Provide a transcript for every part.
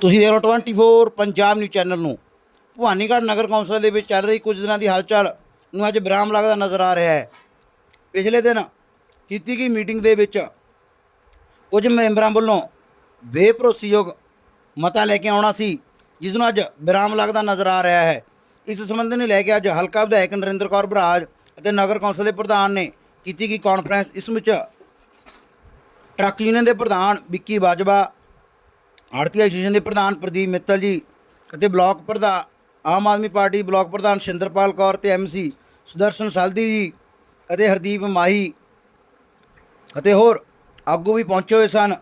ਤੁਸੀਂ ਦੇਖ ਰਹੇ ਹੋ 24 ਪੰਜਾਬ ਨਿਊਜ਼ ਚੈਨਲ ਨੂੰ। ਭਵਾਨੀਗੜ੍ਹ ਨਗਰ ਕੌਂਸਲ ਦੇ ਵਿੱਚ ਚੱਲ ਰਹੀ ਕੁਝ ਦਿਨਾਂ ਦੀ ਹਲਚਲ ਨੂੰ ਅੱਜ ਵਿਰਾਮ ਲੱਗਦਾ ਨਜ਼ਰ ਆ ਰਿਹਾ ਹੈ। ਪਿਛਲੇ ਦਿਨ ਕੀਤੀ ਗਈ ਮੀਟਿੰਗ ਦੇ ਵਿੱਚ ਕੁਝ ਮੈਂਬਰਾਂ ਵੱਲੋਂ ਬੇਭਰੋਸੇਯੋਗ ਮਤਾ ਲੈ ਕੇ ਆਉਣਾ ਸੀ, ਜਿਸ ਨੂੰ ਅੱਜ ਵਿਰਾਮ ਲੱਗਦਾ ਨਜ਼ਰ ਆ ਰਿਹਾ ਹੈ। ਇਸ ਸੰਬੰਧ ਨੂੰ ਲੈ ਕੇ ਅੱਜ ਹਲਕਾ ਵਿਧਾਇਕ ਨਰਿੰਦਰ ਕੌਰ ਬਰਾਜ ਅਤੇ ਨਗਰ ਕੌਂਸਲ ਦੇ ਪ੍ਰਧਾਨ ਨੇ ਕੀਤੀ ਗਈ ਕਾਨਫਰੰਸ ਇਸ ਵਿੱਚ ਟਰੱਕ ਯੂਨੀਅਨ ਦੇ ਪ੍ਰਧਾਨ ਵਿੱਕੀ ਬਾਜਵਾ ਆੜਤੀ ਐਸੋਸੀਏਸ਼ਨ ਦੇ ਪ੍ਰਧਾਨ ਪ੍ਰਦੀਪ ਮਿੱਤਲ ਜੀ ਅਤੇ ਬਲਾਕ ਪ੍ਰਧਾਨ ਆਮ ਆਦਮੀ ਪਾਰਟੀ ਬਲਾਕ ਪ੍ਰਧਾਨ ਸ਼ਿੰਦਰਪਾਲ ਕੌਰ ਤੇ ਐਮਸੀ ਸੁਦਰਸ਼ਨ ਸਾਲਦੀ ਜੀ ਅਤੇ ਹਰਦੀਪ ਮਾਹੀ ਅਤੇ ਹੋਰ ਆਗੂ ਵੀ ਪਹੁੰਚੇ ਹੋਏ ਸਨ।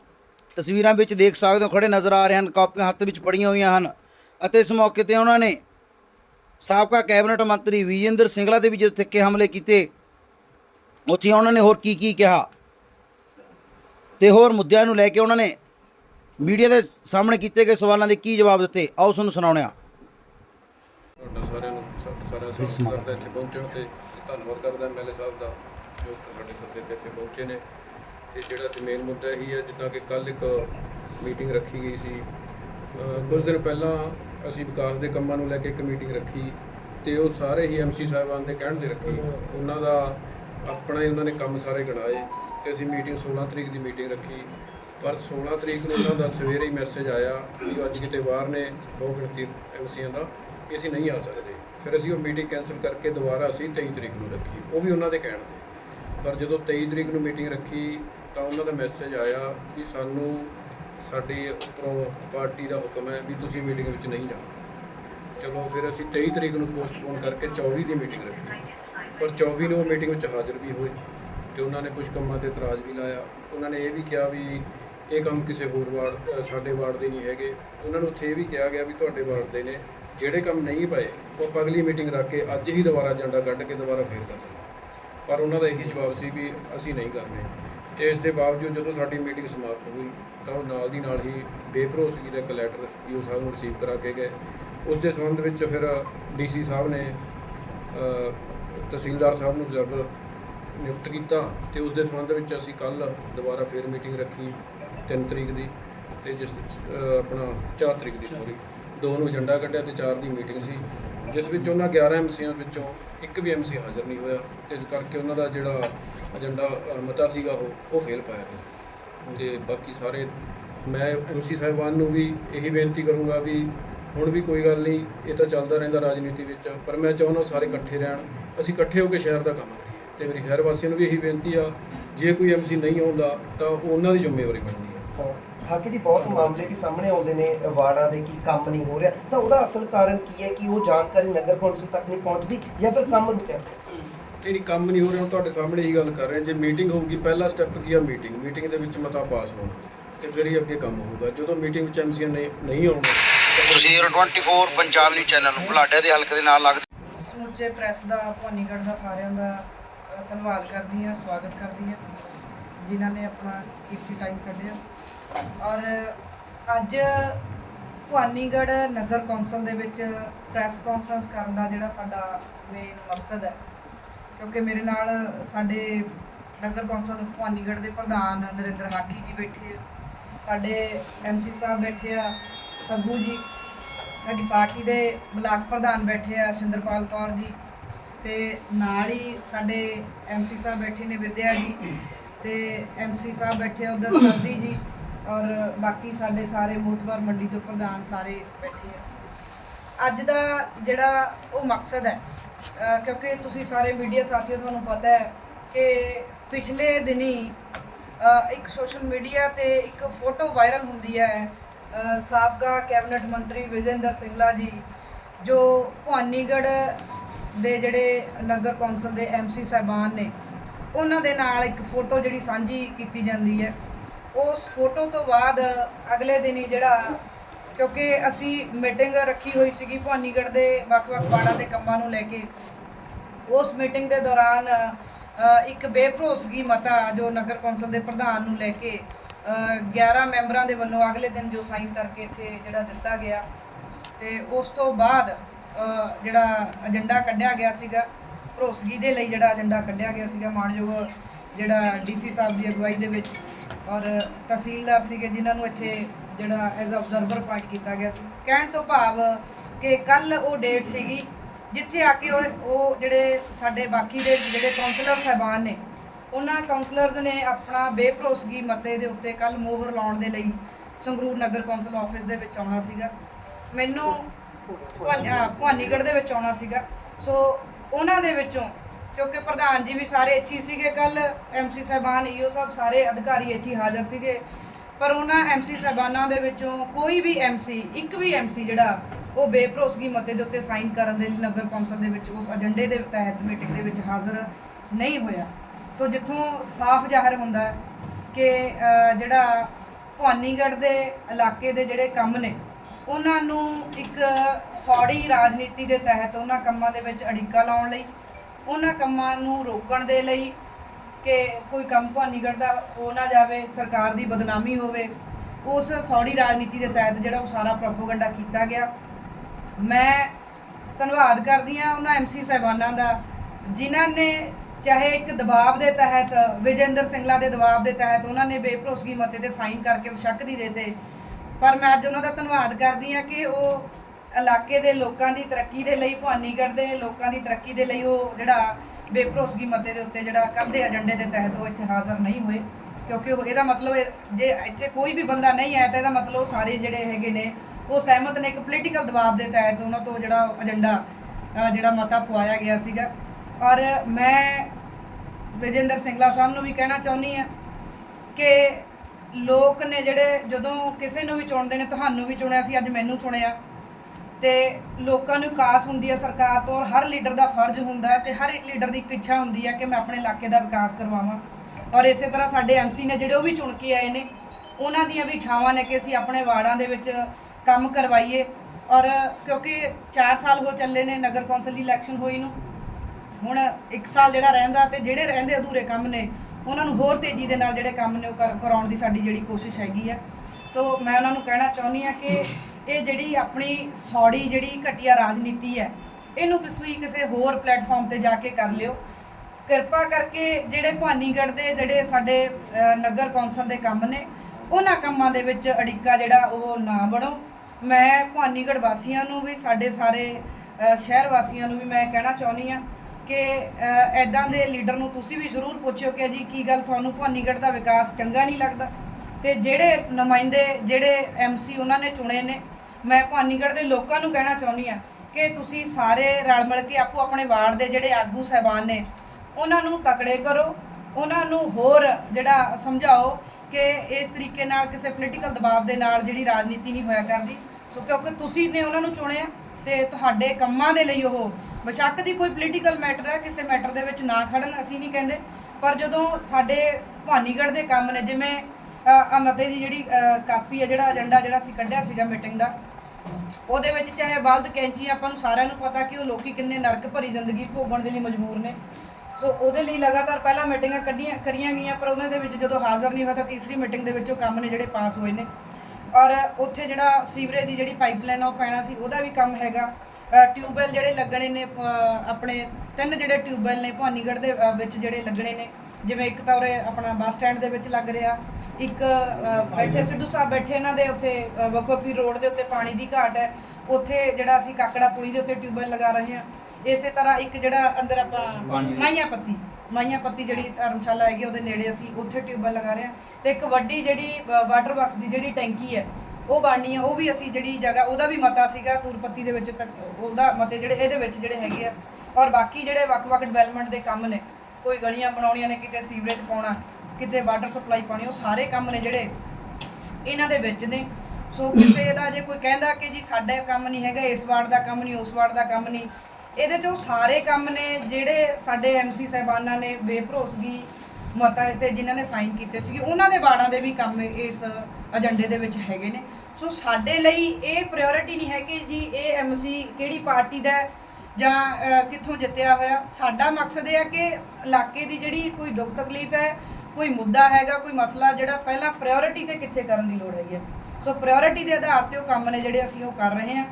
ਤਸਵੀਰਾਂ ਵਿੱਚ ਦੇਖ ਸਕਦੇ ਹੋ ਖੜੇ ਨਜ਼ਰ ਆ ਰਹੇ ਹਨ। ਕਾਪੀਆਂ ਹੱਥ ਵਿੱਚ ਫੜੀਆਂ ਹੋਈਆਂ ਹਨ ਅਤੇ ਇਸ ਮੌਕੇ ਤੇ ਉਹਨਾਂ ਨੇ ਸਾਬਕਾ ਕੈਬਨਿਟ ਮੰਤਰੀ ਵਿਜੇਂਦਰ ਸਿੰਗਲਾ ਦੇ ਵੀ ਜਦੋਂ ਤਿੱਕੇ ਹਮਲੇ ਕੀਤੇ, ਉੱਥੇ ਉਹਨਾਂ ਨੇ ਹੋਰ ਕੀ ਕੀ ਕਿਹਾ ਤੇ ਹੋਰ ਮੁੱਦਿਆਂ ਨੂੰ ਲੈ ਕੇ ਉਹਨਾਂ ਨੇ ਮੀਡੀਆ ਦੇ ਸਾਹਮਣੇ ਕੀਤੇ ਗਏ ਸਵਾਲਾਂ ਦੇ ਕੀ ਜਵਾਬ ਦਿੱਤੇ? ਆਓ ਤੁਹਾਨੂੰ ਸੁਣਾਉਂਦੇ ਤੁਹਾਡਾ ਸਾਰਿਆਂ ਨੂੰ ਸਾ- ਸਾਰਾ ਸਵਾਗਤ ਕਰਦਾ ਇੱਥੇ ਪਹੁੰਚਣ ਤੇ ਧੰਨਵਾਦ ਕਰਦਾ ਐਮਐਲਏ ਸਾਹਿਬ ਦਾ ਜੋ ਸਾਡੇ ਸੱਦੇ ਤੇ ਇੱਥੇ ਪਹੁੰਚੇ ਨੇ। ਤੇ ਜਿਹੜਾ ਤੇ ਮੇਨ ਮੁੱਦਾ ਇਹੀ ਹੈ ਜਿੱਦਾਂ ਕਿ ਕੱਲ ਇੱਕ ਮੀਟਿੰਗ ਰੱਖੀ ਗਈ ਸੀ। ਕੁਝ ਦਿਨ ਪਹਿਲਾਂ ਅਸੀਂ ਵਿਕਾਸ ਦੇ ਕੰਮਾਂ ਨੂੰ ਲੈ ਕੇ ਇੱਕ ਮੀਟਿੰਗ ਰੱਖੀ ਤੇ ਉਹ ਸਾਰੇ ਹੀ ਐਮਸੀ ਸਾਹਿਬਾਨ ਦੇ ਕਹਿਣ ਤੇ ਰੱਖੀ। ਉਹਨਾਂ ਦਾ ਆਪਣਾ ਹੀ ਉਹਨਾਂ ਨੇ ਕੰਮ ਸਾਰੇ ਗਣਾਏ ਤੇ ਅਸੀਂ ਮੀਟਿੰਗ 16 ਤਰੀਕ ਦੀ ਮੀਟਿੰਗ ਰੱਖੀ। ਪਰ 16 ਤਰੀਕ ਨੂੰ ਉਹਨਾਂ ਦਾ ਸਵੇਰੇ ਹੀ ਮੈਸੇਜ ਆਇਆ ਕਿ ਉਹ ਅੱਜ ਕਿਤੇ ਬਾਹਰ ਨੇ ਬਹੁਤ ਗਿਣਤੀ ਐਮਸੀਆਂ ਦਾ ਕਿ ਅਸੀਂ ਨਹੀਂ ਆ ਸਕਦੇ। ਫਿਰ ਅਸੀਂ ਉਹ ਮੀਟਿੰਗ ਕੈਨਸਲ ਕਰਕੇ ਦੁਬਾਰਾ ਅਸੀਂ 23 ਤਰੀਕ ਨੂੰ ਰੱਖੀ। ਉਹ ਵੀ ਉਹਨਾਂ ਦੇ ਕਹਿਣ ਤੇ। ਪਰ ਜਦੋਂ 23 ਤਰੀਕ ਨੂੰ ਮੀਟਿੰਗ ਰੱਖੀ, ਤਾਂ ਉਹਨਾਂ ਦਾ ਮੈਸੇਜ ਆਇਆ ਕਿ ਸਾਨੂੰ ਸਾਡੀ ਉੱਪਰੋਂ ਪਾਰਟੀ ਦਾ ਹੁਕਮ ਹੈ ਵੀ ਤੁਸੀਂ ਮੀਟਿੰਗ ਵਿੱਚ ਨਹੀਂ ਜਾਣਾ। ਚਲੋ ਫਿਰ ਅਸੀਂ 23 ਤਰੀਕ ਨੂੰ ਪੋਸਟਪੋਨ ਕਰਕੇ 24 ਦੀ ਮੀਟਿੰਗ ਰੱਖੀ। ਪਰ 24 ਨੂੰ ਉਹ ਮੀਟਿੰਗ ਵਿੱਚ ਹਾਜ਼ਰ ਵੀ ਹੋਏ ਤੇ ਉਹਨਾਂ ਨੇ ਕੁਝ ਕੰਮਾਂ ਤੇ ਇਤਰਾਜ਼ ਵੀ ਲਾਇਆ। ਉਹਨਾਂ ਨੇ ਇਹ ਵੀ ਕਿਹਾ ਵੀ ਇਹ ਕੰਮ ਕਿਸੇ ਹੋਰ ਵਾਰਡ ਸਾਡੇ ਵਾਰਡ ਦੇ ਨਹੀਂ ਹੈਗੇ। ਉਹਨਾਂ ਨੂੰ ਉੱਥੇ ਇਹ ਵੀ ਕਿਹਾ ਗਿਆ ਵੀ ਤੁਹਾਡੇ ਵਾਰਡ ਦੇ ਨੇ, ਜਿਹੜੇ ਕੰਮ ਨਹੀਂ ਪਏ, ਉਹ ਆਪਾਂ ਅਗਲੀ ਮੀਟਿੰਗ ਰੱਖ ਕੇ ਅੱਜ ਹੀ ਦੁਬਾਰਾ ਏਜੰਡਾ ਕੱਢ ਕੇ ਦੁਬਾਰਾ ਫੇਰ ਕਰ ਲਾਂਗੇ ਪਰ ਉਹਨਾਂ ਦਾ ਇਹੀ ਜਵਾਬ ਸੀ ਵੀ ਅਸੀਂ ਨਹੀਂ ਕਰਨੇ। ਤੇ ਇਸ ਦੇ ਬਾਵਜੂਦ ਜਦੋਂ ਸਾਡੀ ਮੀਟਿੰਗ ਸਮਾਪਤ ਹੋਈ, ਤਾਂ ਉਹ ਨਾਲ ਦੀ ਨਾਲ ਹੀ ਬੇਭਰੋਸਗੀ ਦਾ ਇੱਕ ਲੈਟਰ ਈਓ ਸਾਹਿਬ ਨੂੰ ਰਿਸੀਵ ਕਰਾ ਕੇ ਗਏ। ਉਸ ਦੇ ਸੰਬੰਧ ਵਿੱਚ ਫਿਰ ਡੀਸੀ ਸਾਹਿਬ ਨੇ ਤਹਿਸੀਲਦਾਰ ਸਾਹਿਬ ਨੂੰ ਜਬਰ ਨਿਯੁਕਤ ਕੀਤਾ ਤੇ ਉਸ ਦੇ ਸੰਬੰਧ ਵਿੱਚ ਅਸੀਂ ਕੱਲ ਦੁਬਾਰਾ ਫੇਰ ਮੀਟਿੰਗ ਰੱਖੀ। 3 ਤਰੀਕ ਦੀ ਤੇ ਜਿਸ ਅ, ਆਪਣਾ 4 ਤਰੀਕ ਦੀ ਸੋਰੀ ਦੋ ਨੂੰ ਏਜੰਡਾ ਕੱਢਿਆ ਤੇ 4 ਦੀ ਮੀਟਿੰਗ ਸੀ। ਜਿਸ ਵਿੱਚ ਉਹਨਾਂ 11 ਐਮਸੀਆਂ ਵਿੱਚੋਂ ਇੱਕ ਵੀ ਐਮਸੀ ਹਾਜ਼ਰ ਨਹੀਂ ਹੋਇਆ। ਤੇ ਇਸ ਕਰਕੇ ਉਹਨਾਂ ਦਾ ਜਿਹੜਾ ਏਜੰਡਾ ਅ, ਮਤਾ ਸੀਗਾ ਉਹ ਉਹ ਫੇਲ ਪਾਇਆ ਗਿਆ। ਤੇ ਬਾਕੀ ਸਾਰੇ ਮੈਂ ਐਮਸੀ ਸਾਹਿਬਾਨ ਨੂੰ ਵੀ ਇਹੀ ਬੇਨਤੀ ਕਰੂੰਗਾ ਵੀ ਹੁਣ ਵੀ ਕੋਈ ਗੱਲ ਨਹੀਂ ਇਹ ਤਾਂ ਚੱਲਦਾ ਰਹਿੰਦਾ ਰਾਜਨੀਤੀ ਵਿੱਚ। ਪਰ ਮੈਂ ਚਾਹੁੰਦਾ ਸਾਰੇ ਇਕੱਠੇ ਰਹਿਣ। ਅਸੀਂ ਇਕੱਠੇ ਹੋ ਕੇ ਸ਼ਹਿਰ ਦਾ ਕੰਮ ਕਰੀਏ। ਤੇ ਮੇਰੀ ਸ਼ਹਿਰ ਵਾਸੀਆਂ ਨੂੰ ਵੀ ਇਹੀ ਬੇਨਤੀ ਆ ਜੇ ਕੋਈ ਐਮਸੀ ਨਹੀਂ ਆਉਂਦਾ ਤਾਂ ਉਹਨਾਂ ਦੀ ਜ਼ਿੰਮੇਵਾਰੀ ਬਣਦੀ ਹੈ ਹਾਕੀ ਦੀ ਬਹੁਤ ਮਾਮਲੇ ਕੀ ਸਾਹਮਣੇ ਆਉਂਦੇ ਨੇ ਵਾਰਡਾਂ ਦੇ ਕੀ ਕੰਮ ਨਹੀਂ ਹੋ ਰਿਹਾ। ਤਾਂ ਉਹਦਾ ਅਸਲ ਕਾਰਨ ਕੀ ਹੈ ਕਿ ਉਹ ਜਾਣਕਾਰੀ ਨਗਰ ਕੌਂਸਲ ਤੱਕ ਨਹੀਂ ਪਹੁੰਚਦੀ ਜਾਂ ਫਿਰ ਕੰਮ ਰੁਕਿਆ? ਨਹੀਂ ਕੰਮ ਨਹੀਂ ਹੋ ਰਿਹਾ। ਹੁਣ ਤੁਹਾਡੇ ਸਾਹਮਣੇ ਹੀ ਗੱਲ ਕਰ ਰਹੇ। ਹਾਂ। ਜੇ ਮੀਟਿੰਗ ਹੋਊਗੀ ਪਹਿਲਾ ਸਟੈਪ ਕੀ ਆ ਮੀਟਿੰਗ? ਮੀਟਿੰਗ ਦੇ ਵਿੱਚ ਮਤਾ ਪਾਸ ਹੋਣਾ ਤੇ ਫਿਰ ਹੀ ਅੱਗੇ ਕੰਮ ਹੋਊਗਾ। ਜਦੋਂ ਮੀਟਿੰਗ ਵਿੱਚ ਐਮਸੀਆਂ ਨਹੀਂ ਨਹੀਂ ਆਉਣਾ ਤੁਸੀਂ 24 ਪੰਜਾਬ ਨਿਊਜ਼ ਚੈਨਲ ਨੂੰ ਬੁਲਾਡੇ ਦੇ ਹਲਕੇ ਦੇ ਨਾਲ ਲੱਗਦੇ ਸਮੁੱਚੇ ਪ੍ਰੈਸ ਦਾ ਭਵਾਨੀਗੜ੍ਹ ਦਾ ਸਾਰਿਆਂ ਦਾ ਧੰਨਵਾਦ ਕਰਦੀ ਹਾਂ ਸਵਾਗਤ ਕਰਦੀ ਹਾਂ। ਜਿਨ੍ਹਾਂ ਨੇ ਆਪਣਾ ਕੀਮਤੀ ਟਾਈਮ ਕੱਢਿਆ। ਔਰ ਅੱਜ ਭਵਾਨੀਗੜ੍ਹ ਨਗਰ ਕੌਂਸਲ ਦੇ ਵਿੱਚ ਪ੍ਰੈਸ ਕਾਨਫਰੰਸ ਕਰਨ ਦਾ ਜਿਹੜਾ ਸਾਡਾ ਮੇਨ ਮਕਸਦ ਹੈ। ਕਿਉਂਕਿ ਮੇਰੇ ਨਾਲ ਸਾਡੇ ਨਗਰ ਕੌਂਸਲ ਭਵਾਨੀਗੜ੍ਹ ਦੇ ਪ੍ਰਧਾਨ ਨਰਿੰਦਰ ਹਾਕੀ ਜੀ ਬੈਠੇ ਆ, ਸਾਡੇ ਐਮਸੀ ਸਾਹਿਬ ਬੈਠੇ ਆ ਸੱਗੂ ਜੀ, ਸਾਡੀ ਪਾਰਟੀ ਦੇ ਬਲਾਕ ਪ੍ਰਧਾਨ ਬੈਠੇ ਆ, ਸਿੰਦਰਪਾਲ ਕੌਰ ਜੀ ਤੇ ਨਾਲ ਹੀ ਸਾਡੇ ਐਮਸੀ ਸਾਹਿਬ ਬੈਠੇ ਨੇ ਵਿਦਿਆ ਜੀ ਤੇ ਐਮਸੀ ਸਾਹਿਬ ਬੈਠੇ ਆ ਉਧਰ ਸਰਦੀ ਜੀ। ਔਰ ਬਾਕੀ ਸਾਡੇ ਸਾਰੇ ਮੋਤਵਰ ਮੰਡੀ ਤੋਂ ਪ੍ਰਧਾਨ ਸਾਰੇ ਬੈਠੇ ਆ। ਅੱਜ ਦਾ ਜਿਹੜਾ ਉਹ ਮਕਸਦ ਹੈ ਕਿਉਂਕਿ ਤੁਸੀਂ ਸਾਰੇ ਮੀਡੀਆ ਸਾਥੀਓ, ਤੁਹਾਨੂੰ ਪਤਾ ਹੈ ਕਿ ਪਿਛਲੇ ਦਿਨੀ ਇੱਕ ਸੋਸ਼ਲ ਮੀਡੀਆ ਤੇ ਇੱਕ ਫੋਟੋ ਵਾਇਰਲ ਹੁੰਦੀ ਹੈ ਸਾਬਕਾ ਕੈਬਨਿਟ ਮੰਤਰੀ ਵਿਜੇਂਦਰ ਸਿੰਗਲਾ ਜੀ, ਜੋ ਭਵਾਨੀਗੜ੍ਹ ਦੇ ਜਿਹੜੇ ਨਗਰ ਕੌਂਸਲ ਦੇ ਐਮਸੀ ਸਾਹਿਬਾਨ ਨੇ, ਉਹਨਾਂ ਦੇ ਨਾਲ ਇੱਕ ਫੋਟੋ ਜਿਹੜੀ ਸਾਂਝੀ ਕੀਤੀ ਜਾਂਦੀ ਹੈ। ਉਸ ਫੋਟੋ ਤੋਂ ਬਾਅਦ ਅਗਲੇ ਦਿਨ ਹੀ ਜਿਹੜਾ ਕਿਉਂਕਿ ਅਸੀਂ ਮੀਟਿੰਗ ਰੱਖੀ ਹੋਈ ਸੀਗੀ ਭਵਾਨੀਗੜ੍ਹ ਦੇ ਵੱਖ-ਵੱਖ ਵਾਰਡਾਂ ਦੇ ਕੰਮਾਂ ਨੂੰ ਲੈ ਕੇ। ਉਸ ਮੀਟਿੰਗ ਦੇ ਦੌਰਾਨ ਇੱਕ ਬੇਭਰੋਸਗੀ ਮਤਾ ਜੋ ਨਗਰ ਕੌਂਸਲ ਦੇ ਪ੍ਰਧਾਨ ਨੂੰ ਲੈ ਕੇ ਅ, 11 ਮੈਂਬਰਾਂ ਦੇ ਵੱਲੋਂ ਅਗਲੇ ਦਿਨ ਜੋ ਸਾਈਨ ਕਰਕੇ ਇੱਥੇ ਜਿਹੜਾ ਦਿੱਤਾ ਗਿਆ। ਤੇ ਉਸ ਤੋਂ ਬਾਅਦ ਜਿਹੜਾ ਏਜੰਡਾ ਕੱਢਿਆ ਗਿਆ ਸੀਗਾ ਭਰੋਸਗੀ ਦੇ ਲਈ ਜਿਹੜਾ ਏਜੰਡਾ ਕੱਢਿਆ ਗਿਆ ਸੀਗਾ ਮਾਨਯੋਗ ਜਿਹੜਾ ਡੀਸੀ ਸਾਹਿਬ ਦੀ ਅਗਵਾਈ ਦੇ ਵਿੱਚ ਔਰ ਤਹਿਸੀਲਦਾਰ ਸੀਗੇ ਜਿਨ੍ਹਾਂ ਨੂੰ ਇੱਥੇ ਜਿਹੜਾ ਐਜ਼ ਆਬਜ਼ਰਵਰ ਅਪਾਇੰਟ ਕੀਤਾ ਗਿਆ ਸੀ। ਕਹਿਣ ਤੋਂ ਭਾਵ ਕਿ ਕੱਲ ਉਹ ਡੇਟ ਸੀਗੀ ਜਿੱਥੇ ਆ ਕੇ ਉਹ ਉਹ ਜਿਹੜੇ ਸਾਡੇ ਬਾਕੀ ਦੇ ਜਿਹੜੇ ਕਾਉਂਸਲਰ ਸਾਹਿਬਾਨ ਨੇ, ਉਹਨਾਂ ਕਾਉਂਸਲਰਸ ਨੇ ਆਪਣਾ ਬੇਭਰੋਸਗੀ ਮਤੇ ਦੇ ਉੱਤੇ ਕੱਲ ਮੋਹਰ ਲਾਉਣ ਦੇ ਲਈ ਸੰਗਰੂਰ ਨਗਰ ਕੌਂਸਲ ਆਫਿਸ ਦੇ ਵਿੱਚ ਆਉਣਾ ਸੀਗਾ। ਮੈਨੂੰ ਭਵਾਨੀਗੜ੍ਹ ਦੇ ਵਿੱਚ ਆਉਣਾ ਸੀਗਾ। ਸੋ ਉਹਨਾਂ ਦੇ ਵਿੱਚੋਂ ਕਿਉਂਕਿ ਪ੍ਰਧਾਨ ਜੀ ਵੀ ਸਾਰੇ ਇੱਥੇ ਹੀ ਸੀਗੇ ਕੱਲ ਐਮਸੀ ਸਾਹਿਬਾਨ, ਈਓ ਸਾਹਿਬ ਸਾਰੇ ਅਧਿਕਾਰੀ ਇੱਥੇ ਹੀ ਹਾਜ਼ਰ ਸੀਗੇ। ਪਰ ਉਹਨਾਂ ਐਮਸੀ ਸਾਹਿਬਾਨਾਂ ਦੇ ਵਿੱਚੋਂ ਕੋਈ ਵੀ ਐਮਸੀ ਇੱਕ ਵੀ ਐਮਸੀ ਜਿਹੜਾ, ਉਹ ਬੇਭਰੋਸਗੀ ਮਤੇ ਦੇ ਉੱਤੇ ਸਾਈਨ ਕਰਨ ਦੇ ਲਈ ਨਗਰ ਕੌਂਸਲ ਦੇ ਵਿੱਚ, ਉਸ ਏਜੰਡੇ ਦੇ ਤਹਿਤ ਮੀਟਿੰਗ ਦੇ ਵਿੱਚ ਹਾਜ਼ਰ ਨਹੀਂ ਹੋਇਆ। ਸੋ ਜਿੱਥੋਂ ਸਾਫ਼ ਜ਼ਾਹਰ ਹੁੰਦਾ ਹੈ ਕਿ ਜਿਹੜਾ ਭਵਾਨੀਗੜ੍ਹ ਦੇ ਇਲਾਕੇ ਦੇ ਜਿਹੜੇ ਕੰਮ ਨੇ, ਉਹਨਾਂ ਨੂੰ ਇੱਕ ਸੌੜੀ ਰਾਜਨੀਤੀ ਦੇ ਤਹਿਤ ਉਹਨਾਂ ਕੰਮਾਂ ਦੇ ਵਿੱਚ ਅੜਿੱਕਾ ਲਾਉਣ ਲਈ ਉਹਨਾਂ ਕੰਮਾਂ ਨੂੰ ਰੋਕਣ ਦੇ ਲਈ ਕਿ ਕੋਈ ਕੰਮ ਭਵਾਨੀਗੜ੍ਹ ਦਾ ਹੋ ਨਾ ਜਾਵੇ, ਸਰਕਾਰ ਦੀ ਬਦਨਾਮੀ ਹੋਵੇ। ਉਸ ਸੌੜੀ ਰਾਜਨੀਤੀ ਦੇ ਤਹਿਤ ਜਿਹੜਾ ਉਹ ਸਾਰਾ ਪ੍ਰੋਪਗੈਂਡਾ ਕੀਤਾ ਗਿਆ। ਮੈਂ ਧੰਨਵਾਦ ਕਰਦੀ ਹਾਂ ਉਹਨਾਂ ਐਮਸੀ ਸਾਹਿਬਾਨਾਂ ਦਾ, ਜਿਨ੍ਹਾਂ ਨੇ ਚਾਹੇ ਇੱਕ ਦਬਾਅ ਦੇ ਤਹਿਤ, ਵਿਜੇਂਦਰ ਸਿੰਘਲਾ ਦੇ ਦਬਾਅ ਦੇ ਤਹਿਤ ਉਹਨਾਂ ਨੇ ਬੇਭਰੋਸਗੀ ਮਤੇ ਤੇ ਸਾਈਨ ਕਰਕੇ ਸ਼ੱਕ ਦੀ ਦੇਤੇ ਪਰ ਮੈਂ ਅੱਜ ਉਹਨਾਂ ਦਾ ਧੰਨਵਾਦ ਕਰਦੀ ਹਾਂ ਕਿ ਉਹ ਇਲਾਕੇ ਦੇ ਲੋਕਾਂ ਦੀ ਤਰੱਕੀ ਦੇ ਲਈ, ਭਵਾਨੀਗੜ੍ਹ ਦੇ ਲੋਕਾਂ ਦੀ ਤਰੱਕੀ ਦੇ ਲਈ ਉਹ ਜਿਹੜਾ ਬੇਭਰੋਸਗੀ ਮਤੇ ਦੇ ਉੱਤੇ ਜਿਹੜਾ ਕੱਲ ਦੇ ਏਜੰਡੇ ਦੇ ਤਹਿਤ ਉਹ ਇੱਥੇ ਹਾਜ਼ਰ ਨਹੀਂ ਹੋਏ। ਕਿਉਂਕਿ ਉਹ ਇਹਦਾ ਮਤਲਬ ਜੇ ਇੱਥੇ ਕੋਈ ਵੀ ਬੰਦਾ ਨਹੀਂ ਆਇਆ ਤਾਂ ਇਹਦਾ ਮਤਲਬ ਉਹ ਸਾਰੇ ਜਿਹੜੇ ਹੈਗੇ ਨੇ, ਉਹ ਸਹਿਮਤ ਨੇ ਇੱਕ ਪੋਲੀਟੀਕਲ ਦਬਾਅ ਦੇ ਤਹਿਤ ਉਹਨਾਂ ਤੋਂ ਜਿਹੜਾ ਏਜੰਡਾ ਜਿਹੜਾ ਮਤਾ ਪਵਾਇਆ ਗਿਆ ਸੀਗਾ। ਔਰ ਮੈਂ ਵਿਜੇਂਦਰ ਸਿੰਘਲਾ ਸਾਹਿਬ ਨੂੰ ਵੀ ਕਹਿਣਾ ਚਾਹੁੰਦੀ ਆ ਕਿ ਲੋਕ ਨੇ ਜਿਹੜੇ ਜਦੋਂ ਕਿਸੇ ਨੂੰ ਵੀ ਚੁਣਦੇ ਨੇ, ਤੁਹਾਨੂੰ ਵੀ ਚੁਣਿਆ ਸੀ, ਅੱਜ ਮੈਨੂੰ ਚੁਣਿਆ। ਤੇ ਲੋਕਾਂ ਨੂੰ ਕਾਸ ਹੁੰਦੀ ਹੈ ਸਰਕਾਰ ਤੋਂ ਔਰ ਹਰ ਲੀਡਰ ਦਾ ਫਰਜ਼ ਹੁੰਦਾ ਹੈ ਤੇ ਹਰ ਲੀਡਰ ਦੀ ਇੱਕ ਇੱਛਾ ਹੁੰਦੀ ਹੈ ਕਿ ਮੈਂ ਆਪਣੇ ਇਲਾਕੇ ਦਾ ਵਿਕਾਸ ਕਰਵਾਵਾਂ। ਔਰ ਇਸੇ ਤਰ੍ਹਾਂ ਸਾਡੇ ਐਮਸੀ ਨੇ ਜਿਹੜੇ ਉਹ ਵੀ ਚੁਣ ਕੇ ਆਏ ਨੇ, ਉਹਨਾਂ ਦੀਆਂ ਵੀ ਇੱਛਾਵਾਂ ਨੇ ਕਿ ਅਸੀਂ ਆਪਣੇ ਵਾਰਡਾਂ ਦੇ ਵਿੱਚ ਕੰਮ ਕਰਵਾਈਏ। ਔਰ ਕਿਉਂਕਿ 4 ਸਾਲ ਹੋ ਚੱਲੇ ਨੇ ਨਗਰ ਕੌਂਸਲ ਦੀ ਇਲੈਕਸ਼ਨ ਹੋਈ ਨੂੰ, ਹੁਣ 1 ਸਾਲ ਜਿਹੜਾ ਰਹਿੰਦਾ ਤੇ ਜਿਹੜੇ ਰਹਿੰਦੇ ਅਧੂਰੇ ਕੰਮ ਨੇ, ਉਹਨਾਂ ਨੂੰ ਹੋਰ ਤੇਜ਼ੀ ਦੇ ਨਾਲ ਜਿਹੜੇ ਕੰਮ ਨੇ ਉਹ ਕਰ- ਕਰਾਉਣ ਦੀ ਸਾਡੀ ਜਿਹੜੀ ਕੋਸ਼ਿਸ਼ ਹੈਗੀ ਆ ਸੋ ਮੈਂ ਉਹਨਾਂ ਨੂੰ ਕਹਿਣਾ ਚਾਹੁੰਦੀ ਆ ਕਿ ਇਹ ਜਿਹੜੀ ਆਪਣੀ ਸੌੜੀ ਜਿਹੜੀ ਘਟੀਆ ਰਾਜਨੀਤੀ ਹੈ, ਇਹਨੂੰ ਤੁਸੀਂ ਕਿਸੇ ਹੋਰ ਪਲੇਟਫਾਰਮ ਤੇ ਜਾ ਕੇ ਕਰ ਲਿਓ। ਕਿਰਪਾ ਕਰਕੇ ਜਿਹੜੇ ਭਵਾਨੀਗੜ੍ਹ ਦੇ ਜਿਹੜੇ ਸਾਡੇ ਨਗਰ ਕੌਂਸਲ ਦੇ ਕੰਮ ਨੇ, ਉਹਨਾਂ ਕੰਮਾਂ ਦੇ ਵਿੱਚ ਅੜਿੱਕਾ ਜਿਹੜਾ ਉਹ ਨਾ ਬਣੋ। ਮੈਂ ਭਵਾਨੀਗੜ੍ਹ ਵਾਸੀਆਂ ਨੂੰ ਵੀ, ਸਾਡੇ ਸਾਰੇ ਸ਼ਹਿਰ ਵਾਸੀਆਂ ਨੂੰ ਵੀ ਮੈਂ ਕਹਿਣਾ ਚਾਹੁੰਦੀ ਆ ਕਿ ਐਦਾਂ ਦੇ ਲੀਡਰ ਨੂੰ ਤੁਸੀਂ ਵੀ ਜ਼ਰੂਰ ਪੁੱਛਿਓ ਕਿ ਜੀ ਕੀ ਗੱਲ ਤੁਹਾਨੂੰ ਭਵਾਨੀਗੜ੍ਹ ਦਾ ਵਿਕਾਸ ਚੰਗਾ ਨਹੀਂ ਲੱਗਦਾ। ਤੇ ਜਿਹੜੇ ਨੁਮਾਇੰਦੇ, ਜਿਹੜੇ ਐਮਸੀ ਉਹਨਾਂ ਨੇ ਚੁਣੇ ਨੇ ਮੈਂ ਭਵਾਨੀਗੜ੍ਹ ਦੇ ਲੋਕਾਂ ਨੂੰ ਕਹਿਣਾ ਚਾਹੁੰਦੀ ਆ ਕਿ ਤੁਸੀਂ ਸਾਰੇ ਰਲ ਮਿਲ ਕੇ ਆਪੋ ਆਪਣੇ ਵਾਰਡ ਦੇ ਜਿਹੜੇ ਆਗੂ ਸਹਿਬਾਨ ਨੇ ਉਹਨਾਂ ਨੂੰ ਤਕੜੇ ਕਰੋ ਉਹਨਾਂ ਨੂੰ ਹੋਰ ਜਿਹੜਾ ਸਮਝਾਓ ਕਿ ਇਸ ਤਰੀਕੇ ਨਾਲ ਕਿਸੇ ਪੋਲੀਟੀਕਲ ਦਬਾਅ ਦੇ ਨਾਲ ਜਿਹੜੀ ਰਾਜਨੀਤੀ ਨਹੀਂ ਹੋਇਆ ਕਰਦੀ। ਸੋ ਕਿਉਂਕਿ ਤੁਸੀਂ ਨੇ ਉਹਨਾਂ ਨੂੰ ਚੁਣਿਆ ਤੇ ਤੁਹਾਡੇ ਕੰਮਾਂ ਦੇ ਲਈ ਉਹ ਬਸ਼ੱਕ ਦੀ ਕੋਈ ਪੋਲੀਟੀਕਲ ਮੈਟਰ ਹੈ ਕਿਸੇ ਮੈਟਰ ਦੇ ਵਿੱਚ ਨਾ ਖੜਨ ਅਸੀਂ ਨਹੀਂ ਕਹਿੰਦੇ। ਪਰ ਜਦੋਂ ਸਾਡੇ ਭਵਾਨੀਗੜ੍ਹ ਦੇ ਕੰਮ ਨੇ ਜਿਵੇਂ ਅ, ਦੀ ਜਿਹੜੀ ਕਾਪੀ ਹੈ ਜਿਹੜਾ ਏਜੰਡਾ ਜਿਹੜਾ ਅਸੀਂ ਕੱਢਿਆ ਸੀਗਾ ਮੀਟਿੰਗ ਦਾ ਉਹਦੇ ਵਿੱਚ ਚਾਹੇ ਬਲਦ ਕੈਂਚੀ, ਆਪਾਂ ਨੂੰ ਸਾਰਿਆਂ ਨੂੰ ਪਤਾ ਕਿ ਉਹ ਲੋਕੀ ਕਿੰਨੇ ਨਰਕ ਭਰੀ ਜ਼ਿੰਦਗੀ ਭੋਗਣ ਦੇ ਲਈ ਮਜਬੂਰ ਨੇ। ਸੋ ਉਹਦੇ ਲਈ ਲਗਾਤਾਰ ਪਹਿਲਾਂ ਮੀਟਿੰਗਾਂ ਕੱਢੀਆਂ, ਕਰੀਆਂ ਗਈਆਂ, ਪਰ ਉਹਨਾਂ ਦੇ ਵਿੱਚ ਜਦੋਂ ਹਾਜ਼ਰ ਨਹੀਂ ਹੋਇਆ ਤਾਂ ਤੀਸਰੀ ਮੀਟਿੰਗ ਦੇ ਵਿੱਚ ਉਹ ਕੰਮ ਨੇ ਜਿਹੜੇ ਪਾਸ ਹੋਏ ਨੇ। ਔਰ ਉੱਥੇ ਜਿਹੜਾ ਸੀਵਰੇਜ ਦੀ ਜਿਹੜੀ ਪਾਈਪਲਾਈਨ ਆ, ਉਹ ਪੈਣਾ ਸੀ, ਉਹਦਾ ਵੀ ਕੰਮ ਹੈਗਾ। ਟਿਊਬਵੈਲ ਜਿਹੜੇ ਲੱਗਣੇ ਨੇ ਆਪਣੇ ਤਿੰਨ ਜਿਹੜੇ ਟਿਊਬਵੈਲ ਨੇ, ਭਵਾਨੀਗੜ੍ਹ ਦੇ ਵਿੱਚ ਜਿਹੜੇ ਲੱਗਣੇ ਨੇ, ਜਿਵੇਂ ਇੱਕ ਤਾਂ ਉਰੇ ਆਪਣਾ ਬੱਸ ਸਟੈਂਡ ਦੇ ਵਿੱਚ ਲੱਗ ਰਿਹਾ ਇੱਕ ਬੈਠੇ ਸਿੱਧੂ ਸਾਹਿਬ ਬੈਠੇ ਇਹਨਾਂ ਦੇ ਉੱਥੇ ਵਕਫੀ ਰੋਡ ਦੇ ਉੱਤੇ ਪਾਣੀ ਦੀ ਘਾਟ ਹੈ। ਉੱਥੇ ਜਿਹੜਾ ਅਸੀਂ ਕਾਕੜਾ ਪੁਲੀ ਦੇ ਉੱਤੇ ਟਿਊਬਵੈਲ ਲਗਾ ਰਹੇ ਹਾਂ। ਇਸੇ ਤਰ੍ਹਾਂ ਇੱਕ ਜਿਹੜਾ ਅੰਦਰ ਆਪਾਂ ਮਾਈਆਂ ਪੱਤੀ। ਮਾਈਆਂ ਪੱਤੀ ਜਿਹੜੀ ਧਰਮਸ਼ਾਲਾ ਹੈਗੀ ਉਹਦੇ ਨੇੜੇ ਅਸੀਂ ਉੱਥੇ ਟਿਊਬਵੈਲ ਲਗਾ ਰਹੇ ਹਾਂ। ਤੇ ਇੱਕ ਵੱਡੀ ਜਿਹੜੀ ਵਾਟਰ ਬਾਕਸ ਦੀ ਜਿਹੜੀ ਟੈਂਕੀ ਹੈ ਉਹ ਬਣਨੀ ਹੈ। ਉਹ ਵੀ ਅਸੀਂ ਜਿਹੜੀ ਜਗ੍ਹਾ ਉਹਦਾ ਵੀ ਮਤਾ ਸੀਗਾ ਤੂਰਪੱਤੀ ਦੇ ਵਿੱਚ ਤੱਕ ਉਹਦਾ ਮਤੇ ਜਿਹੜੇ ਇਹਦੇ ਵਿੱਚ ਜਿਹੜੇ ਹੈਗੇ ਆ। ਔਰ ਬਾਕੀ ਜਿਹੜੇ ਵੱਖ-ਵੱਖ ਡਿਵੈਲਪਮੈਂਟ ਦੇ ਕੰਮ ਨੇ ਕੋਈ ਗਲੀਆਂ ਬਣਾਉਣੀਆਂ ਨੇ ਕਿਤੇ ਸੀਵਰੇਜ ਪਾਉਣਾ ਕਿਤੇ ਵਾਟਰ ਸਪਲਾਈ ਪਾਣੀ, ਉਹ ਸਾਰੇ ਕੰਮ ਨੇ ਜਿਹੜੇ ਇਹਨਾਂ ਦੇ ਵਿੱਚ ਨੇ। ਸੋ ਕਿਸੇ ਦਾ ਜੇ ਕੋਈ ਕਹਿੰਦਾ ਕਿ ਜੀ ਸਾਡਾ ਕੰਮ ਨਹੀਂ ਹੈਗਾ, ਇਸ ਵਾਰਡ ਦਾ ਕੰਮ ਨਹੀਂ, ਉਸ ਵਾਰਡ ਦਾ ਕੰਮ ਨਹੀਂ, ਇਹਦੇ 'ਚ ਉਹ ਸਾਰੇ ਕੰਮ ਨੇ ਜਿਹੜੇ ਸਾਡੇ ਐਮਸੀ ਸਾਹਿਬਾਨਾਂ ਨੇ ਬੇਭਰੋਸਗੀ ਮਤਾ ਤੇ ਜਿਨ੍ਹਾਂ ਨੇ ਸਾਈਨ ਕੀਤੇ ਸੀ ਉਹਨਾਂ ਦੇ ਵਾਰਡਾਂ ਦੇ ਵੀ ਕੰਮ ਇਸ ਏਜੰਡੇ ਦੇ ਵਿੱਚ ਹੈਗੇ ਨੇ। ਸੋ ਸਾਡੇ ਲਈ ਇਹ ਪ੍ਰਾਇੋਰਟੀ ਨਹੀਂ ਹੈ ਕਿ ਜੀ ਇਹ ਐਮਸੀ ਕਿਹੜੀ ਪਾਰਟੀ ਦਾ ਜਾਂ ਕਿੱਥੋਂ ਜਿੱਤਿਆ ਹੋਇਆ। ਸਾਡਾ ਮਕਸਦ ਇਹ ਹੈ ਕਿ ਇਲਾਕੇ ਦੀ ਜਿਹੜੀ ਕੋਈ ਦੁੱਖ ਤਕਲੀਫ ਹੈ ਕੋਈ ਮੁੱਦਾ ਹੈਗਾ, ਕੋਈ ਮਸਲਾ ਜਿਹੜਾ ਪਹਿਲਾਂ ਪ੍ਰਾਇੋਰਟੀ ਤੇ ਕਿੱਥੇ ਕਰਨ ਦੀ ਲੋੜ ਹੈਗੀ ਹੈ ਸੋ ਪ੍ਰਾਇੋਰਟੀ ਦੇ ਆਧਾਰ ਤੇ ਉਹ ਕੰਮ ਨੇ ਜਿਹੜੇ ਅਸੀਂ ਉਹ ਕਰ ਰਹੇ ਹਾਂ।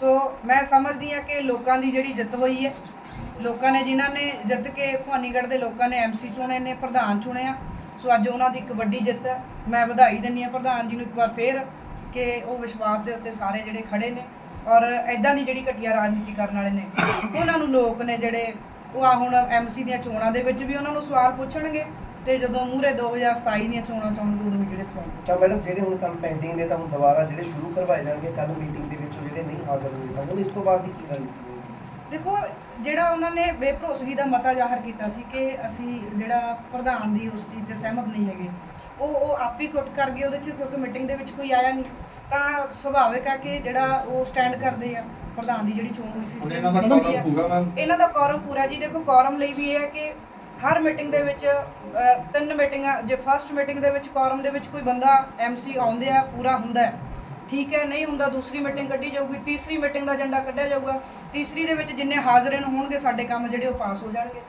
ਸੋ ਮੈਂ ਸਮਝਦੀ ਹਾਂ ਕਿ ਲੋਕਾਂ ਦੀ ਜਿਹੜੀ ਜਿੱਤ ਹੋਈ ਹੈ, ਲੋਕਾਂ ਨੇ ਜਿਨ੍ਹਾਂ ਨੇ ਜਿੱਤ ਕੇ ਭਵਾਨੀਗੜ੍ਹ ਦੇ ਲੋਕਾਂ ਨੇ ਐਮਸੀ ਚੁਣੇ ਨੇ, ਪ੍ਰਧਾਨ ਚੁਣੇ ਆ। ਸੋ ਅੱਜ ਉਹਨਾਂ ਦੀ ਇੱਕ ਵੱਡੀ ਜਿੱਤ ਹੈ। ਮੈਂ ਵਧਾਈ ਦਿੰਦੀ ਹਾਂ ਪ੍ਰਧਾਨ ਜੀ ਨੂੰ ਇੱਕ ਵਾਰ ਫੇਰ ਕਿ ਉਹ ਵਿਸ਼ਵਾਸ ਦੇ ਉੱਤੇ ਸਾਰੇ ਜਿਹੜੇ ਖੜੇ ਨੇ ਔਰ ਐਦਾਂ ਦੀ ਜਿਹੜੀ ਘਟੀਆ ਰਾਜਨੀਤੀ ਕਰਨ ਵਾਲੇ ਨੇ, ਉਹਨਾਂ ਨੂੰ ਲੋਕ ਨੇ ਜਿਹੜੇ, ਉਹ ਆ ਹੁਣ ਐਮਸੀ ਦੀਆਂ ਚੋਣਾਂ ਦੇ ਵਿੱਚ ਵੀ ਉਹਨਾਂ ਨੂੰ ਸਵਾਲ ਪੁੱਛਣਗੇ। ਤੇ ਜਦੋਂ ਮੂਹਰੇ 2027 ਦੀਆਂ ਚੋਣਾਂ ਚਾਹੁੰਗੇ ਉਦੋਂ ਵੀ ਜਿਹੜੇ ਸਵਾਲ ਤਾਂ ਮੈਡਮ ਜਿਹੜੇ ਹੁਣ ਕੰਮ ਪੈਂਡਿੰਗ ਨੇ ਤਾਂ ਹੁਣ ਦੁਬਾਰਾ ਜਿਹੜੇ ਸ਼ੁਰੂ ਕਰਵਾਏ ਜਾਣਗੇ ਕੱਲ ਮੀਟਿੰਗ ਦੇ ਵਿੱਚ ਉਹ ਜਿਹੜੇ ਨਹੀਂ ਹਾਜ਼ਰ ਹੋਏ ਤਾਂ ਹੁਣ ਇਸ ਤੋਂ ਬਾਅਦ ਦੀ ਕੀ ਰਣਨੀਤੀ ਦੇਖੋ ਜਿਹੜਾ ਉਹਨਾਂ ਨੇ ਬੇਭਰੋਸਗੀ ਦਾ ਮਤਾ ਜ਼ਾਹਰ ਕੀਤਾ ਸੀ ਕਿ ਅਸੀਂ ਜਿਹੜਾ ਪ੍ਰਧਾਨ ਦੀ ਉਸ ਚੀਜ਼ ਤੇ ਸਹਿਮਤ ਨਹੀਂ ਹੈਗੇ ਉਹ ਉਹ ਆਪ ਹੀ ਕੁੱਟ ਕਰ ਗਏ ਉਹਦੇ ਚ ਕਿਉਂਕਿ ਮੀਟਿੰਗ ਦੇ ਵਿੱਚ ਕੋਈ ਆਇਆ ਨਹੀਂ। ਤਾਂ ਸੁਭਾਵਿਕ ਹੈ ਕਿ ਜਿਹੜਾ ਉਹ ਸਟੈਂਡ ਕਰਦੇ ਆ ਪ੍ਰਧਾਨ ਦੀ ਜਿਹੜੀ ਚੋਣ ਹੋਈ ਸੀ ਇਹਨਾਂ ਦਾ ਕੌਰਮ। ਪੂਰਾ ਮੈਮ? ਇਹਨਾਂ ਦਾ ਕੌਰਮ ਪੂਰਾ ਜੀ। ਦੇਖੋ ਕੌਰਮ ਲਈ ਵੀ ਇਹ ਹੈ ਕਿ ਹਰ ਮੀਟਿੰਗ ਦੇ ਵਿੱਚ ਤਿੰਨ ਮੀਟਿੰਗਾਂ ਜੇ ਫਸਟ ਮੀਟਿੰਗ ਦੇ ਵਿੱਚ ਕੌਰਮ ਦੇ ਵਿੱਚ ਕੋਈ ਬੰਦਾ ਐਮਸੀ ਆਉਂਦੇ ਆ ਪੂਰਾ ਹੁੰਦਾ ਠੀਕ ਹੈ ਨਹੀਂ ਹੁੰਦਾ ਦੂਸਰੀ ਮੀਟਿੰਗ ਕੱਢੀ ਜਾਊਗੀ ਤੀਸਰੀ ਮੀਟਿੰਗ ਦਾ ਏਜੰਡਾ ਕੱਢਿਆ ਜਾਊਗਾ। ਤੀਸਰੀ ਦੇ ਵਿੱਚ ਜਿੰਨੇ ਹਾਜ਼ਰ ਹੋਣਗੇ ਸਾਡੇ ਕੰਮ ਜਿਹੜੇ ਉਹ ਪਾਸ ਹੋ ਜਾਣਗੇ।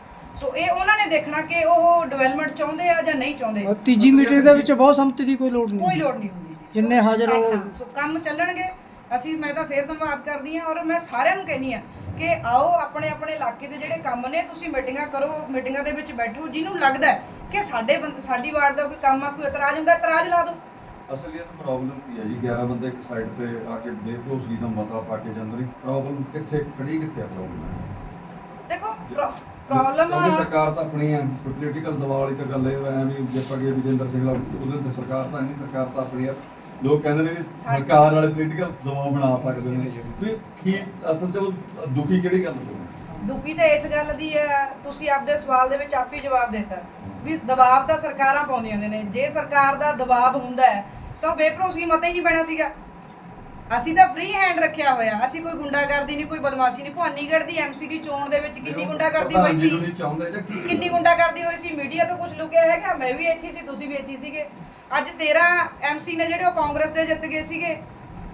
ਸੋ ਇਹ ਉਹਨਾਂ ਨੇ ਦੇਖਣਾ ਕਿ ਉਹ ਡਿਵੈਲਪਮੈਂਟ ਚਾਹੁੰਦੇ ਆ ਜਾਂ ਨਹੀਂ ਚਾਹੁੰਦੇ। ਤੀਜੀ ਮੀਟਿੰਗ ਦੇ ਵਿੱਚ ਬਹੁਤ ਸੰਮਤੀ ਦੀ ਕੋਈ ਲੋੜ ਕੋਈ ਨਹੀਂ ਲੋੜ ਨਹੀਂ ਹੁੰਦੀ ਜੀ। ਜਿੰਨੇ ਹਾਜ਼ਰ ਹੋ- ਸੋ ਕੰਮ ਚੱਲਣਗੇ। ਅਸੀਂ ਮੈਂ ਤਾਂ ਫੇਰ ਧੰਨਵਾਦ ਕਰਦੀ ਹਾਂ ਔਰ ਮੈਂ ਸਾਰਿਆਂ ਨੂੰ ਕਹਿੰਦੀ ਹਾਂ ਕਿ ਆਓ ਆਪਣੇ ਆਪਣੇ ਇਲਾਕੇ ਦੇ ਜਿਹੜੇ ਕੰਮ ਨੇ ਤੁਸੀਂ ਮੀਟਿੰਗਾਂ ਕਰੋ ਮੀਟਿੰਗਾਂ ਦੇ ਵਿੱਚ ਬੈਠੋ ਜਿਹਨੂੰ ਲੱਗਦਾ ਹੈ ਕਿ ਸਾਡੇ ਬੰਦ- ਸਾਡੀ ਵਾਰਡ ਦਾ ਕੋਈ ਕੰਮ ਆ ਕੋਈ ਇਤਰਾਜ਼ ਹੁੰਦਾ ਇਤਰਾਜ਼ ਲਾ ਦਿਓ। ਅਸਲੀਅਤ ਪ੍ਰੋਬਲਮ ਕੀ ਹੈ ਜੀ 11 ਬੰਦੇ ਇੱਕ ਸਾਈਡ ਤੇ ਆ ਕੇ ਬੇਭਰੋਸਗੀ ਦਾ ਮਤਾ ਪਾ ਕੇ ਜਾਂਦੇ ਨੇ। ਪ੍ਰੋਬਲਮ ਕਿੱਥੇ ਖੜੀ ਕਿੱਥੇ ਆ ਪ੍ਰੋਬਲਮ ਦੇਖੋ ਕਿਉਂਕਿ ਪ੍ਰੋਬਲਮ ਸਰਕਾਰ ਤਾਂ ਆਪਣੀ ਹੈ ਪੋਲੀਟੀਕਲ ਦਬਾਅ ਵਾਲੀ ਤਾਂ ਗੱਲ ਇਹ ਐ ਵੀ ਜੇ ਪਗੇ ਵਿਜੇਂਦਰ ਸਿੰਘ ਲਾ ਉਹਦੇ ਤੇ ਸਰਕਾਰ ਤਾਂ ਨਹੀਂ ਸਰਕਾਰ ਤਾਂ ਆਪਣੀ ਆ। ਲੋਕ ਕਹਿੰਦੇ ਨੇ ਵੀ ਸਰਕਾਰ ਵਾਲੇ ਪੋਲੀਟੀਕਲ ਦਬਾਅ ਬਣਾ ਸਕਦੇ ਨੇ। ਵੀ ਕੀ ਅਸਲ 'ਚ ਉਹ ਦੁਖੀ ਕਿਹੜੀ ਗੱਲ ਤੋਂ? ਦੁਖੀ ਤਾਂ ਇਸ ਗੱਲ ਦੀ ਹੈ ਤੁਸੀਂ ਆਪਦੇ ਸਵਾਲ ਦੇ ਵਿੱਚ ਆਪ ਹੀ ਜਵਾਬ ਦਿੱਤਾ। ਵੀ ਦਬਾਅ ਤਾਂ ਸਰਕਾਰਾਂ ਪਾਉਂਦੀਆਂ ਹੁੰਦੀਆਂ ਨੇ ਜੇ ਸਰਕਾਰ ਦਾ ਦਬਾਅ ਹੁੰਦਾ ਹੈ ਤਾਂ ਬੇਭਰੋਸਗੀ ਮਤਾ ਹੀ ਨਹੀਂ ਬਣਾ ਸੀਗਾ। ਅਸੀਂ ਤਾਂ ਫ੍ਰੀ ਹੈਂਡ ਰੱਖਿਆ ਹੋਇਆ ਅਸੀਂ ਕੋਈ ਗੁੰਡਾਗਰਦੀ ਨਹੀਂ ਕੋਈ ਬਦਮਾਸ਼ੀ ਨਹੀਂ। ਭਵਾਨੀਗੜ੍ਹ ਦੀ ਐਮਸੀ ਦੀ ਚੋਣ ਦੇ ਵਿੱਚ ਕਿੰਨੀ ਗੁੰਡਾਗਰਦੀ ਹੋਈ ਸੀ? ਕਿੰਨੀ ਗੁੰਡਾਗਰਦੀ ਹੋਈ ਸੀ? ਮੀਡੀਆ ਤੋਂ ਕੁਝ ਲੁਕਿਆ ਹੈਗਾ? ਮੈਂ ਵੀ ਇੱਥੇ ਸੀ ਤੁਸੀਂ ਵੀ ਇੱਥੇ ਸੀਗੇ। ਅੱਜ 13 ਐਮਸੀ ਨੇ ਜਿਹੜੇ ਉਹ ਕਾਂਗਰਸ ਦੇ ਜਿੱਤ ਗਏ ਸੀਗੇ।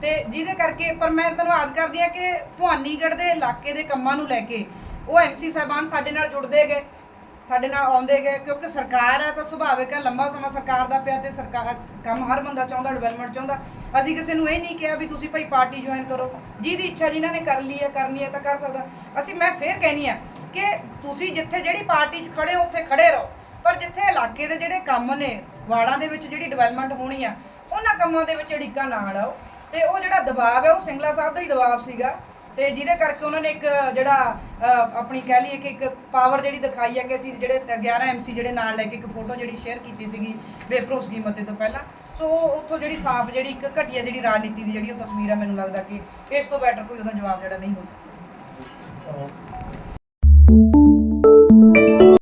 ਤੇ ਜਿਹਦੇ ਕਰਕੇ ਪਰ ਮੈਂ ਧੰਨਵਾਦ ਕਰਦੀ ਹਾਂ ਕਿ ਭਵਾਨੀਗੜ੍ਹ ਦੇ ਇਲਾਕੇ ਦੇ ਕੰਮਾਂ ਨੂੰ ਲੈ ਕੇ ਉਹ ਐਮਸੀ ਸਾਹਿਬਾਨ ਸਾਡੇ ਨਾਲ ਜੁੜਦੇ ਗਏ, ਸਾਡੇ ਨਾਲ ਆਉਂਦੇ ਗਏ, ਕਿਉਂਕਿ ਸਰਕਾਰ ਹੈ ਤਾਂ ਸੁਭਾਵਿਕ ਹੈ ਲੰਬਾ ਸਮਾਂ ਸਰਕਾਰ ਦਾ ਪਿਆ ਤੇ ਸਰਕਾਰ ਕੰਮ ਹਰ ਬੰਦਾ ਚਾਹੁੰਦਾ ਡਿਵੈਲਪਮੈਂਟ ਚਾਹੁੰਦਾ। ਅਸੀਂ ਕਿਸੇ ਨੂੰ ਇਹ ਨਹੀਂ ਕਿਹਾ ਵੀ ਤੁਸੀਂ ਭਾਈ ਪਾਰਟੀ ਜੁਆਇਨ ਕਰੋ। ਜਿਹਦੀ ਇੱਛਾ ਜਿਨ੍ਹਾਂ ਨੇ ਕਰ ਲਈ ਹੈ, ਕਰਨੀ ਹੈ ਤਾਂ ਕਰ ਸਕਦਾ। ਅਸੀਂ, ਮੈਂ ਫੇਰ ਕਹਿਨੀ ਆ ਕਿ ਤੁਸੀਂ ਜਿੱਥੇ ਜਿਹੜੀ ਪਾਰਟੀ 'ਚ ਖੜੇ ਹੋ, ਉੱਥੇ ਖੜੇ ਰਹੋ। ਪਰ ਜਿੱਥੇ ਇਲਾਕੇ ਦੇ ਜਿਹੜੇ ਕੰਮ ਨੇ ਵਾੜਾਂ ਦੇ ਵਿੱਚ ਜਿਹੜੀ ਡਿਵੈਲਪਮੈਂਟ ਹੋਣੀ ਆ, ਉਹਨਾਂ ਕੰਮਾਂ ਦੇ ਵਿੱਚ ਅੜਿੱਕਾ ਨਾ ਅੜਾਓ ਤੇ ਉਹ ਜਿਹੜਾ ਦਬਾਅ ਹੈ ਉਹ ਸਿੰਗਲਾ ਸਾਹਿਬ ਦਾ ਹੀ ਦਬਾਅ ਸੀਗਾ। ਤੇ ਜਿਹਦੇ ਕਰਕੇ ਉਹਨਾਂ ਨੇ ਇੱਕ, ਜਿਹੜਾ ਆਪਣੀ ਕਹਿ ਲਈਏ ਕਿ ਇੱਕ ਪਾਵਰ ਜਿਹੜੀ ਦਿਖਾਈ ਹੈ ਕਿ ਅਸੀਂ ਜਿਹੜੇ 11 ਐਮਸੀ ਜਿਹੜੇ ਨਾਲ ਲੈ ਕੇ ਇੱਕ ਫੋਟੋ ਜਿਹੜੀ ਸ਼ੇਅਰ ਕੀਤੀ ਸੀਗੀ ਬੇਭਰੋਸਗੀ ਮਤੇ ਤੋਂ ਪਹਿਲਾਂ। ਸੋ ਉਹ ਉੱਥੋਂ ਜਿਹੜੀ ਸਾਫ਼ ਜਿਹੜੀ ਇੱਕ ਘਟੀਆ ਜਿਹੜੀ ਰਾਜਨੀਤੀ ਦੀ ਜਿਹੜੀ ਉਹ ਤਸਵੀਰ ਹੈ ਮੈਨੂੰ ਲੱਗਦਾ ਕਿ ਇਸ ਤੋਂ ਬੈਟਰ ਕੋਈ ਉਹਦਾ ਜਵਾਬ ਜਿਹੜਾ ਨਹੀਂ ਹੋ ਸਕਦਾ।